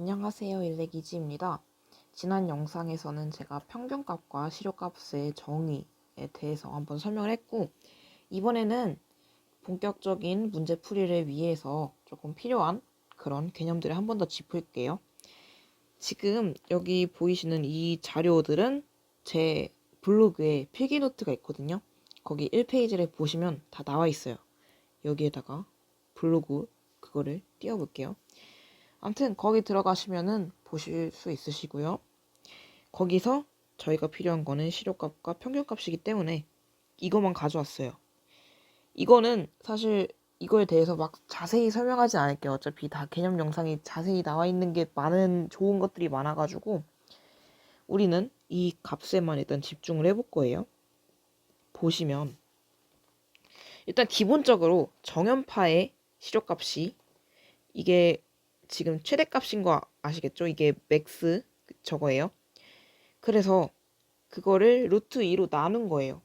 안녕하세요. 일렉이지입니다. 지난 영상에서는 제가 평균값과 실효값의 정의에 대해서 한번 설명을 했고, 이번에는 본격적인 문제풀이를 위해서 조금 필요한 그런 개념들을 한 번 더 짚을게요. 지금 여기 보이시는 이 자료들은 제 블로그에 필기노트가 있거든요. 거기 1페이지를 보시면 다 나와 있어요. 여기에다가 블로그 그거를 띄워볼게요. 아무튼 거기 들어가시면은 보실 수 있으시고요. 거기서 저희가 필요한 거는 실효값과 평균값이기 때문에 이거만 가져왔어요. 이거는 사실 이거에 대해서 막 자세히 설명하지 않을게요. 어차피 다 개념 영상이 자세히 나와 있는 게 많은 좋은 것들이 많아가지고 우리는 이 값에만 일단 집중을 해볼 거예요. 보시면 일단 기본적으로 정연파의 실효값이 이게 지금 최대값인 거 아시겠죠? 이게 맥스 저거예요. 그래서 그거를 루트 2로 나눈 거예요.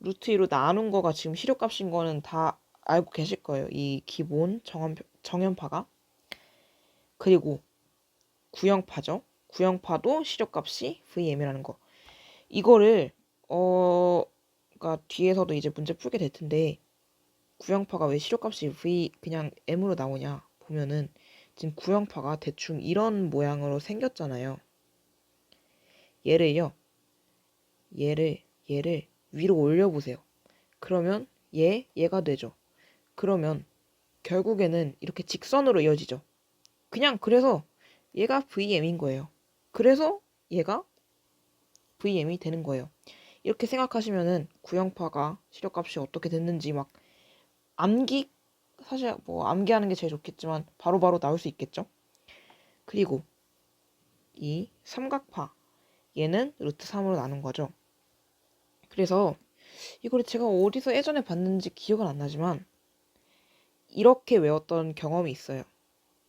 루트 2로 나눈 거가 지금 실효값인 거는 다 알고 계실 거예요. 이 기본 정연, 정연파가. 그리고 구형파죠. 구형파도 실효값이 VM이라는 거. 이거를 어 그러니까 뒤에서도 이제 문제 풀게 될 텐데 구형파가 왜 실효값이 V 그냥 M으로 나오냐 보면은 지금 구형파가 대충 이런 모양으로 생겼잖아요. 얘를요. 얘를 얘를 위로 올려 보세요. 그러면 얘 얘가 되죠. 그러면 결국에는 이렇게 직선으로 이어지죠. 그냥 그래서 얘가 VM인 거예요. 그래서 얘가 VM이 되는 거예요. 이렇게 생각하시면은 구형파가 시력값이 어떻게 됐는지 막 암기 사실 뭐 암기하는 게 제일 좋겠지만 바로바로 바로 나올 수 있겠죠. 그리고 이 삼각파 얘는 루트 3으로 나눈 거죠. 그래서 이걸 제가 어디서 예전에 봤는지 기억은 안 나지만 이렇게 외웠던 경험이 있어요.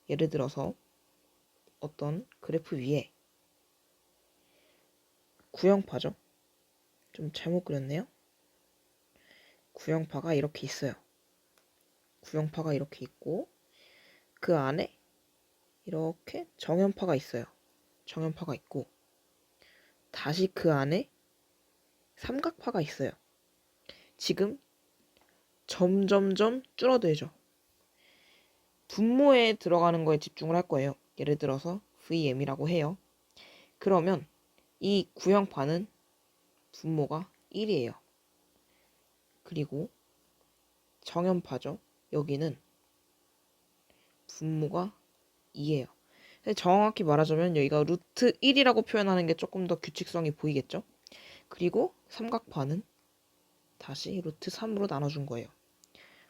예를 들어서 어떤 그래프 위에 구형파죠. 좀 잘못 그렸네요. 구형파가 이렇게 있어요. 구형파가 이렇게 있고 그 안에 이렇게 정연파가 있어요. 정연파가 있고 다시 그 안에 삼각파가 있어요. 지금 점점점 줄어들죠. 분모에 들어가는 거에 집중을 할 거예요. 예를 들어서 VM이라고 해요. 그러면 이 구형파는 분모가 1이에요. 그리고 정연파죠. 여기는 분모가 2예요. 정확히 말하자면 여기가 루트 1이라고 표현하는 게 조금 더 규칙성이 보이겠죠? 그리고 삼각파는 다시 루트 3으로 나눠준 거예요.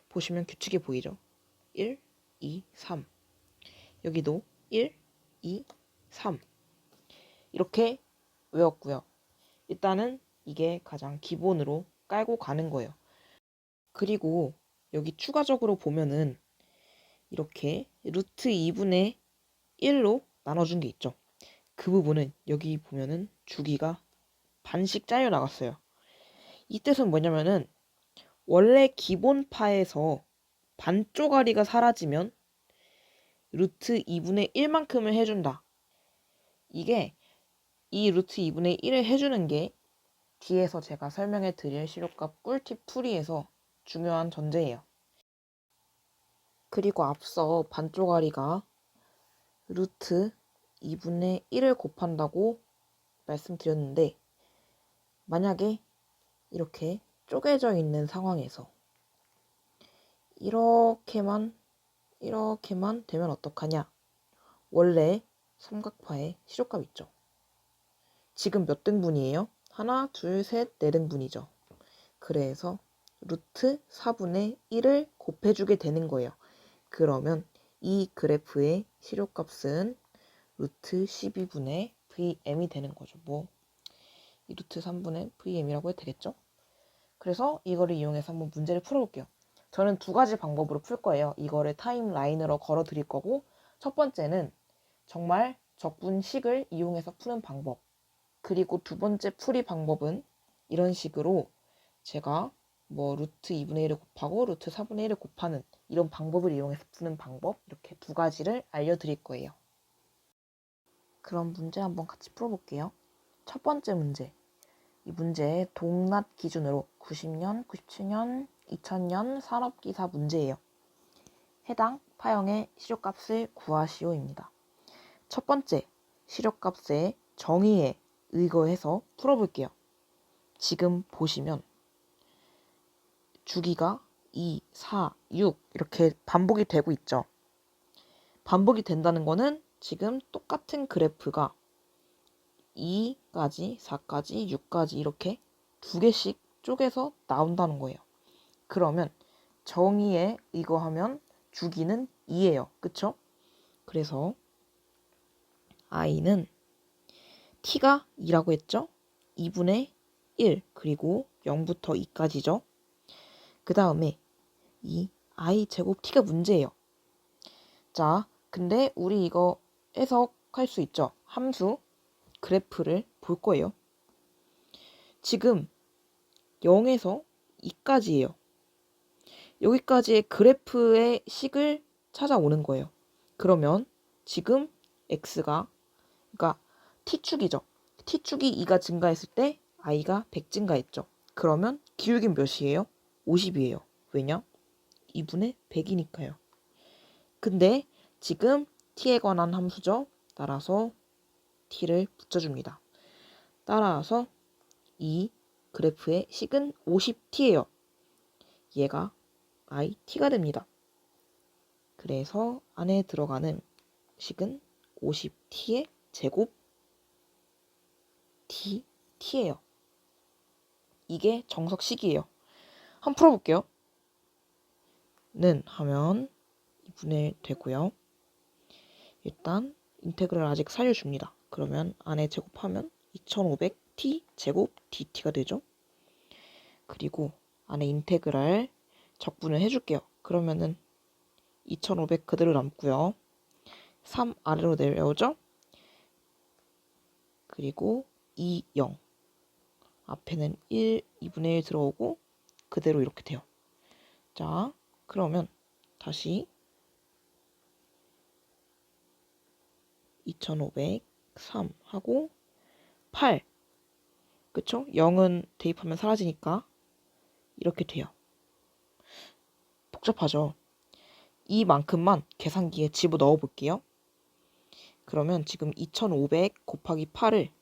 보시면 규칙이 보이죠? 1, 2, 3. 여기도 1, 2, 3. 이렇게 외웠고요. 일단은 이게 가장 기본으로 깔고 가는 거예요. 그리고 여기 추가적으로 보면은 이렇게 루트 2분의 1로 나눠준 게 있죠. 그 부분은 여기 보면은 주기가 반씩 잘려 나갔어요. 이 뜻은 뭐냐면은 원래 기본 파에서 반쪼가리가 사라지면 루트 2분의 1만큼을 해준다. 이게 이 루트 2분의 1을 해주는 게 뒤에서 제가 설명해 드릴 시료값 꿀팁 풀이에서 중요한 전제예요. 그리고 앞서 반쪼가리가 루트 2분의 1을 곱한다고 말씀드렸는데 만약에 이렇게 쪼개져 있는 상황에서 이렇게만 이렇게만 되면 어떡하냐 원래 삼각파의 시조값 있죠 지금 몇 등분이에요? 하나, 둘, 셋, 네 등분이죠 그래서 루트 4분의 1을 곱해주게 되는 거예요. 그러면 이 그래프의 실효값은 루트 12분의 VM이 되는 거죠. 뭐, 이 루트 3분의 VM이라고 해도 되겠죠? 그래서 이거를 이용해서 한번 문제를 풀어볼게요. 저는 두 가지 방법으로 풀 거예요. 이거를 타임라인으로 걸어 드릴 거고, 첫 번째는 정말 적분식을 이용해서 푸는 방법. 그리고 두 번째 풀이 방법은 이런 식으로 제가 뭐 루트 2분의 1을 곱하고 루트 4분의 1을 곱하는 이런 방법을 이용해서 푸는 방법 이렇게 두 가지를 알려드릴 거예요. 그럼 문제 한번 같이 풀어볼게요. 첫 번째 문제. 이 문제의 동낮 기준으로 90년, 97년, 2000년 산업기사 문제예요. 해당 파형의 시료값을 구하시오입니다. 첫 번째, 시료값의 정의에 의거해서 풀어볼게요. 지금 보시면 주기가 2, 4, 6 이렇게 반복이 되고 있죠. 반복이 된다는 거는 지금 똑같은 그래프가 2까지, 4까지, 6까지 이렇게 두 개씩 쪼개서 나온다는 거예요. 그러면 정의에 의거하면 주기는 2예요. 그쵸? 그래서 i는 t가 2라고 했죠? 2분의 1 그리고 0부터 2까지죠. 그 다음에 이 i 제곱 t가 문제예요. 자, 근데 우리 이거 해석할 수 있죠. 함수 그래프를 볼 거예요. 지금 0에서 2까지예요. 여기까지의 그래프의 식을 찾아오는 거예요. 그러면 지금 x가 그러니까 t축이죠. t축이 2가 증가했을 때 i가 100 증가했죠. 그러면 기울기는 몇이에요? 50이에요. 왜냐? 2분의 100이니까요. 근데 지금 t에 관한 함수죠. 따라서 t를 붙여줍니다. 따라서 이 그래프의 식은 50t예요. 얘가 it가 됩니다. 그래서 안에 들어가는 식은 50t의 제곱 t, t예요. 이게 정석식이에요. 한번 풀어볼게요. 는 하면 2분의 1 되고요. 일단 인테그랄 아직 살려줍니다. 그러면 안에 제곱하면 2500t 제곱 dt가 되죠. 그리고 안에 인테그랄 적분을 해줄게요. 그러면은 2500 그대로 남고요. 3 아래로 내려오죠. 그리고 2, 0 앞에는 1, 2분의 1 들어오고 그대로 이렇게 돼요. 자, 그러면 다시 2503 하고 8 그쵸? 0은 대입하면 사라지니까 이렇게 돼요. 복잡하죠? 이만큼만 계산기에 집어 넣어 볼게요. 그러면 지금 2500 곱하기 8을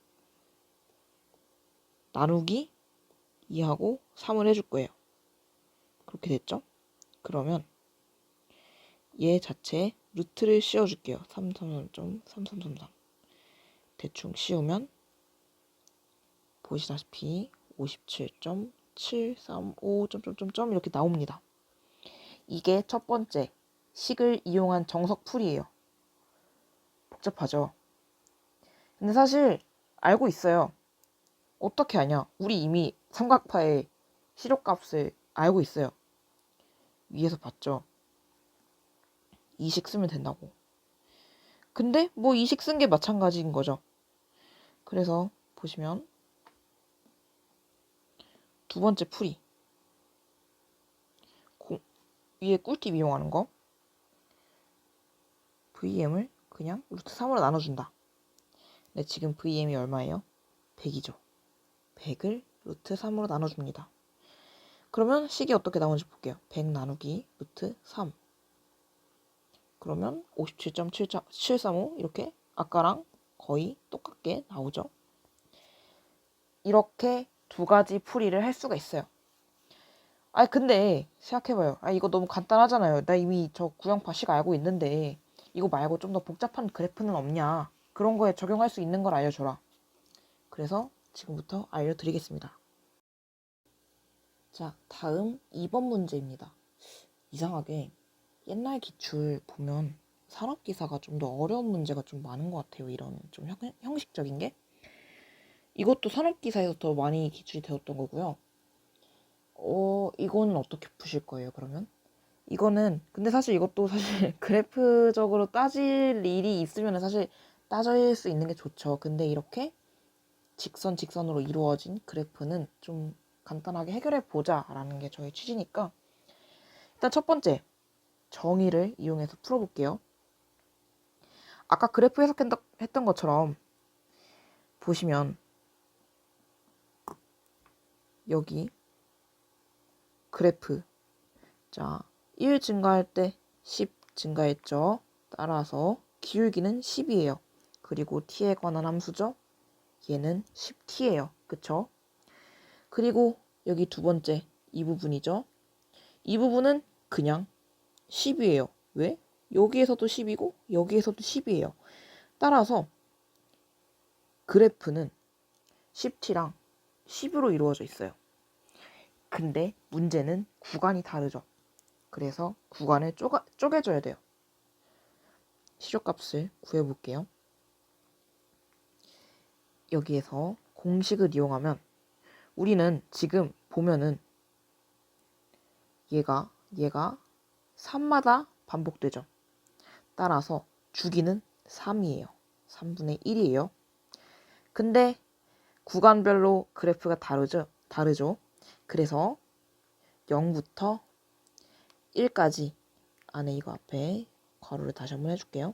나누기 2하고 3을 해줄 거예요. 그렇게 됐죠? 그러면 얘 자체에 루트를 씌워줄게요. 333.3333 대충 씌우면 보시다시피 57.735점점점점 이렇게 나옵니다. 이게 첫 번째 식을 이용한 정석 풀이에요. 복잡하죠? 근데 사실 알고 있어요. 어떻게 아냐? 우리 이미 삼각파의 시료값을 알고 있어요. 위에서 봤죠? 이식 쓰면 된다고. 근데 뭐 이식 쓴 게 마찬가지인 거죠. 그래서 보시면 두 번째 풀이 고, 위에 꿀팁 이용하는 거 VM을 그냥 루트 3으로 나눠준다. 근데 지금 VM이 얼마예요? 100이죠. 100을 루트 3으로 나눠줍니다. 그러면 식이 어떻게 나오는지 볼게요. 100 나누기 루트 3. 그러면 57.735 이렇게 아까랑 거의 똑같게 나오죠. 이렇게 두 가지 풀이를 할 수가 있어요. 아 근데 생각해봐요. 아 이거 너무 간단하잖아요. 나 이미 저 구형파 식 알고 있는데 이거 말고 좀 더 복잡한 그래프는 없냐. 그런 거에 적용할 수 있는 걸 알려줘라. 그래서 지금부터 알려드리겠습니다. 자, 다음 2번 문제입니다. 이상하게 옛날 기출 보면 산업기사가 좀 더 어려운 문제가 좀 많은 것 같아요. 이런 좀 형, 형식적인 게. 이것도 산업기사에서 더 많이 기출이 되었던 거고요. 어, 이거는 어떻게 푸실 거예요, 그러면? 이거는, 근데 사실 이것도 사실 그래프적으로 따질 일이 있으면 사실 따질 수 있는 게 좋죠. 근데 이렇게 직선, 직선으로 이루어진 그래프는 좀 간단하게 해결해 보자라는 게 저의 취지니까 일단 첫 번째 정의를 이용해서 풀어볼게요. 아까 그래프 해석했던 것처럼 보시면 여기 그래프 자, 1 증가할 때 10 증가했죠. 따라서 기울기는 10이에요. 그리고 t에 관한 함수죠. 얘는 10t예요. 그쵸? 그리고 여기 두 번째 이 부분이죠. 이 부분은 그냥 10이에요. 왜? 여기에서도 10이고 여기에서도 10이에요. 따라서 그래프는 10t랑 10으로 이루어져 있어요. 근데 문제는 구간이 다르죠. 그래서 구간을 쪼가, 쪼개줘야 돼요. 시조값을 구해볼게요. 여기에서 공식을 이용하면 우리는 지금 보면은 얘가 얘가 3마다 반복되죠. 따라서 주기는 3이에요. 3분의 1이에요. 근데 구간별로 그래프가 다르죠. 다르죠. 그래서 0부터 1까지 안에 이거 앞에 괄호를 다시 한번 해줄게요.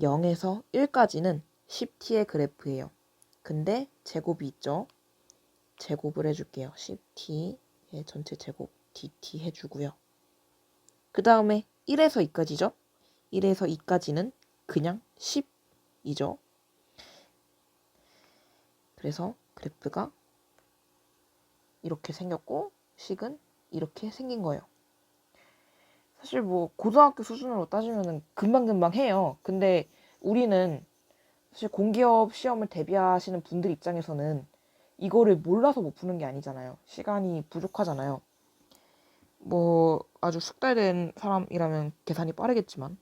0에서 1까지는 10t의 그래프예요. 근데 제곱이 있죠. 제곱을 해줄게요. 10t의 전체 제곱 dt 해주고요. 그 다음에 1에서 2까지죠. 1에서 2까지는 그냥 10이죠. 그래서 그래프가 이렇게 생겼고 식은 이렇게 생긴 거예요. 사실 뭐 고등학교 수준으로 따지면 금방금방 해요. 근데 우리는 사실 공기업 시험을 대비하시는 분들 입장에서는 이거를 몰라서 못 푸는 게 아니잖아요. 시간이 부족하잖아요. 뭐 아주 숙달된 사람이라면 계산이 빠르겠지만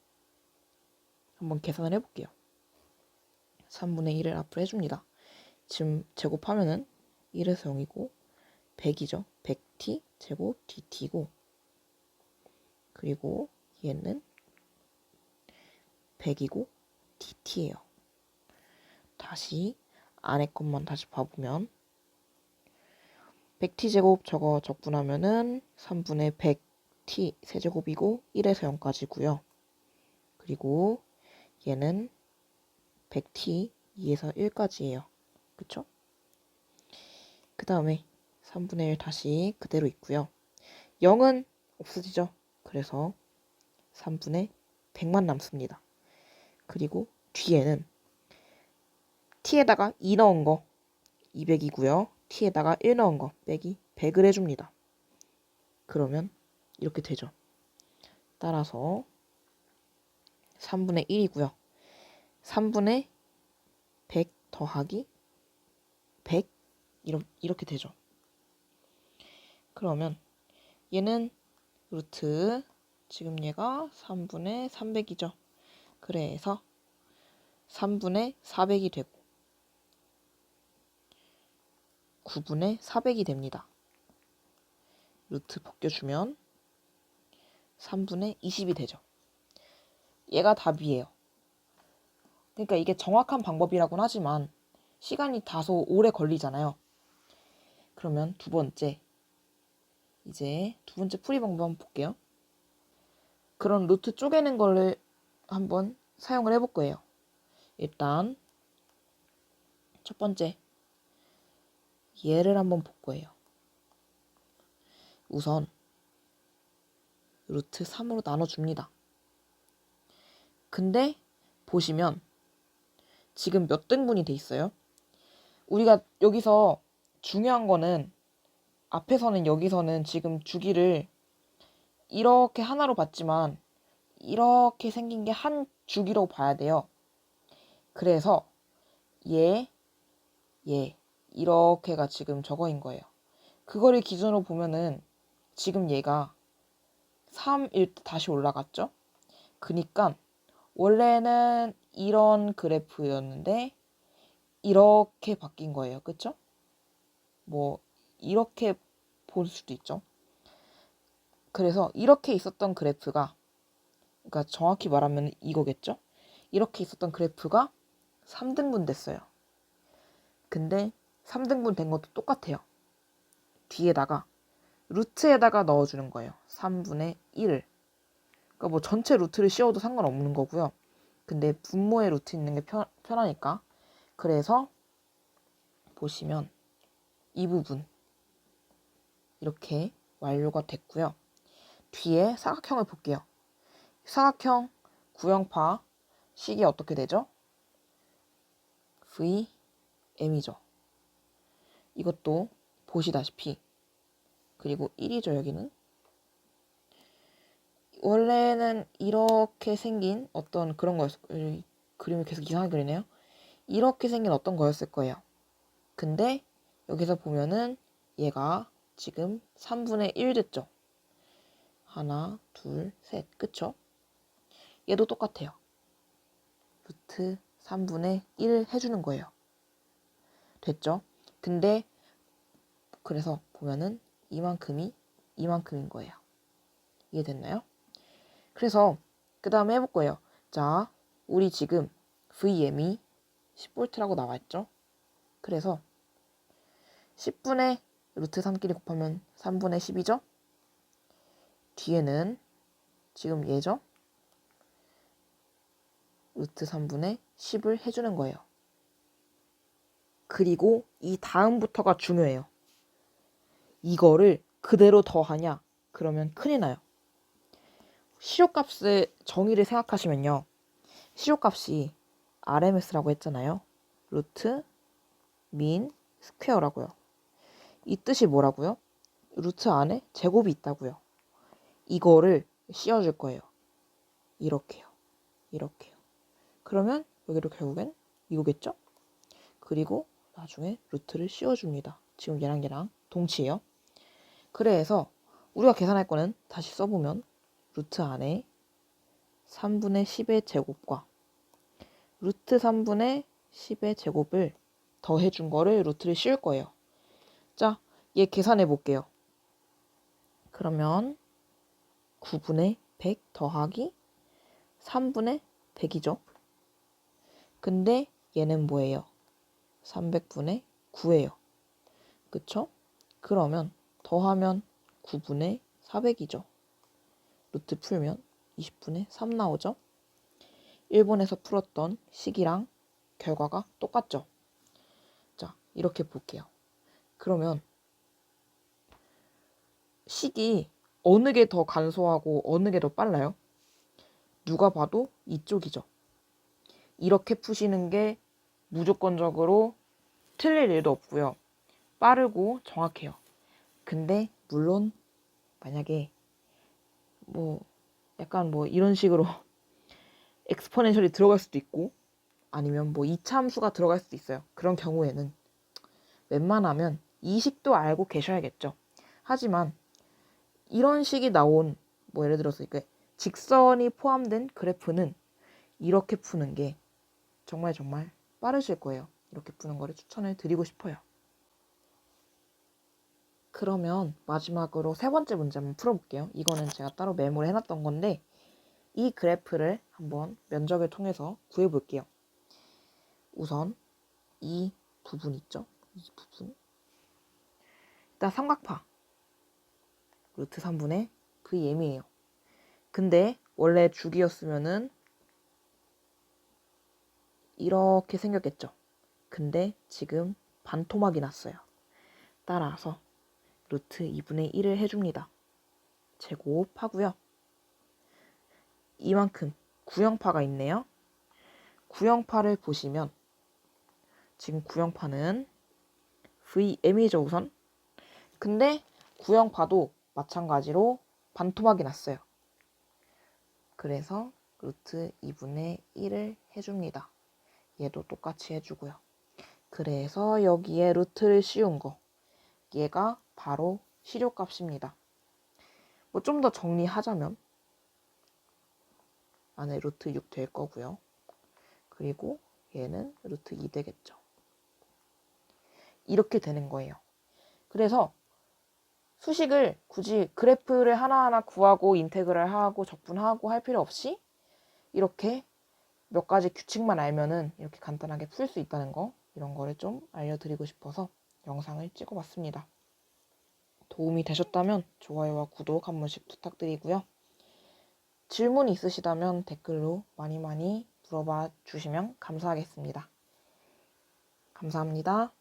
한번 계산을 해볼게요. 3분의 1을 앞으로 해줍니다. 지금 제곱하면은 1에서 0이고 100이죠. 100t 제곱 dt고 그리고 얘는 100이고 dt예요. 다시 안에 것만 다시 봐보면 100t 제곱 저거 적분하면은 3분의 100t 세제곱이고 1에서 0까지고요. 그리고 얘는 100t 2에서 1까지예요. 그쵸? 그 다음에 3분의 1 다시 그대로 있고요. 0은 없어지죠. 그래서 3분의 100만 남습니다. 그리고 뒤에는 t에다가 2 넣은 거 200이고요. T에다가 1 넣은 거 빼기 100을 해줍니다. 그러면 이렇게 되죠. 따라서 3분의 1이고요. 3분의 100 더하기 100 이렇게 되죠. 그러면 얘는 루트 지금 얘가 3분의 300이죠. 그래서 3분의 400이 되고 9분의 400이 됩니다. 루트 벗겨주면 3분의 20이 되죠. 얘가 답이에요. 그러니까 이게 정확한 방법이라고는 하지만 시간이 다소 오래 걸리잖아요. 그러면 두 번째 이제 두 번째 풀이 방법 한번 볼게요. 그런 루트 쪼개는 거를 한번 사용을 해볼 거예요. 일단 첫 번째 얘를 한번 볼 거예요. 우선 루트 3으로 나눠줍니다. 근데 보시면 지금 몇 등분이 돼 있어요? 우리가 여기서 중요한 거는 앞에서는 여기서는 지금 주기를 이렇게 하나로 봤지만 이렇게 생긴 게 한 주기로 봐야 돼요. 그래서 얘, 얘 이렇게가 지금 저거인 거예요. 그거를 기준으로 보면은 지금 얘가 3일 때 다시 올라갔죠? 그니까 원래는 이런 그래프였는데 이렇게 바뀐 거예요. 그쵸? 뭐 이렇게 볼 수도 있죠. 그래서 이렇게 있었던 그래프가 그러니까 정확히 말하면 이거겠죠? 이렇게 있었던 그래프가 3등분 됐어요. 근데 3등분 된 것도 똑같아요. 뒤에다가 루트에다가 넣어주는 거예요. 3분의 1을. 그러니까 뭐 전체 루트를 씌워도 상관없는 거고요. 그 근데 분모에 루트 있는 게 편, 편하니까. 그래서 보시면 이 부분 이렇게 완료가 됐고요. 뒤에 사각형을 볼게요. 사각형 구형파 식이 어떻게 되죠? V M이죠. 이것도 보시다시피 그리고 1이죠 여기는 원래는 이렇게 생긴 어떤 그런 거였을. 그림을 계속 이상하게 그리네요. 이렇게 생긴 어떤 거였을 거예요. 근데 여기서 보면은 얘가 지금 3분의 1 됐죠. 하나, 둘, 셋. 그쵸? 얘도 똑같아요. 루트 3분의 1 해주는 거예요. 됐죠? 근데 그래서 보면은 이만큼이 이만큼인 거예요. 이해됐나요? 그래서 그 다음에 해볼 거예요. 자, 우리 지금 VM이 10V라고 나와있죠? 그래서 10분의 루트 3끼리 곱하면 3분의 10이죠? 뒤에는 지금 얘죠? 루트 3분의 10을 해주는 거예요. 그리고 이 다음부터가 중요해요. 이거를 그대로 더하냐? 그러면 큰일 나요. 시료값의 정의를 생각하시면요. 시료값이 RMS라고 했잖아요. 루트, 민, 스퀘어라고요. 이 뜻이 뭐라고요? 루트 안에 제곱이 있다고요. 이거를 씌워줄 거예요. 이렇게요. 이렇게요. 그러면 여기로 결국엔 이거겠죠? 그리고 나중에 루트를 씌워줍니다. 지금 얘랑 얘랑 동치예요. 그래서 우리가 계산할 거는 다시 써보면 루트 안에 3분의 10의 제곱과 루트 3분의 10의 제곱을 더해준 거를 루트를 씌울 거예요. 자, 얘 계산해 볼게요. 그러면 9분의 100 더하기 3분의 100이죠. 근데 얘는 뭐예요? 300분의 9예요. 그쵸? 그러면 더하면 9분의 400이죠. 루트 풀면 20분의 3 나오죠. 일본에서 풀었던 식이랑 결과가 똑같죠. 자, 이렇게 볼게요. 그러면 식이 어느 게 더 간소하고 어느 게 더 빨라요? 누가 봐도 이쪽이죠. 이렇게 푸시는 게 무조건적으로 틀릴 일도 없고요. 빠르고 정확해요. 근데 물론 만약에 뭐 약간 뭐 이런 식으로 엑스포넨셜이 들어갈 수도 있고 아니면 뭐 이차함수가 들어갈 수도 있어요. 그런 경우에는 웬만하면 이식도 알고 계셔야겠죠. 하지만 이런 식이 나온 뭐 예를 들어서 이게 직선이 포함된 그래프는 이렇게 푸는 게 정말 정말 빠르실 거예요. 이렇게 푸는 거를 추천을 드리고 싶어요. 그러면 마지막으로 세 번째 문제 한번 풀어볼게요. 이거는 제가 따로 메모를 해놨던 건데 이 그래프를 한번 면적을 통해서 구해볼게요. 우선 이 부분 있죠? 이 부분. 일단 삼각파. 루트 3분의 VM이에요. 근데 원래 주기였으면은 이렇게 생겼겠죠. 근데 지금 반토막이 났어요. 따라서 루트 2분의 1을 해줍니다. 제곱하고요. 이만큼 구형파가 있네요. 구형파를 보시면 지금 구형파는 VM이죠 우선. 근데 구형파도 마찬가지로 반토막이 났어요. 그래서 루트 2분의 1을 해줍니다. 얘도 똑같이 해주고요. 그래서 여기에 루트를 씌운 거 얘가 바로 시료값입니다. 뭐 좀 더 정리하자면 안에 루트 6 될 거고요. 그리고 얘는 루트 2 되겠죠. 이렇게 되는 거예요. 그래서 수식을 굳이 그래프를 하나하나 구하고 인테그를 하고 적분하고 할 필요 없이 이렇게 몇 가지 규칙만 알면은 이렇게 간단하게 풀 수 있다는 거 이런 거를 좀 알려드리고 싶어서 영상을 찍어봤습니다. 도움이 되셨다면 좋아요와 구독 한 번씩 부탁드리고요. 질문 있으시다면 댓글로 많이 많이 물어봐 주시면 감사하겠습니다. 감사합니다.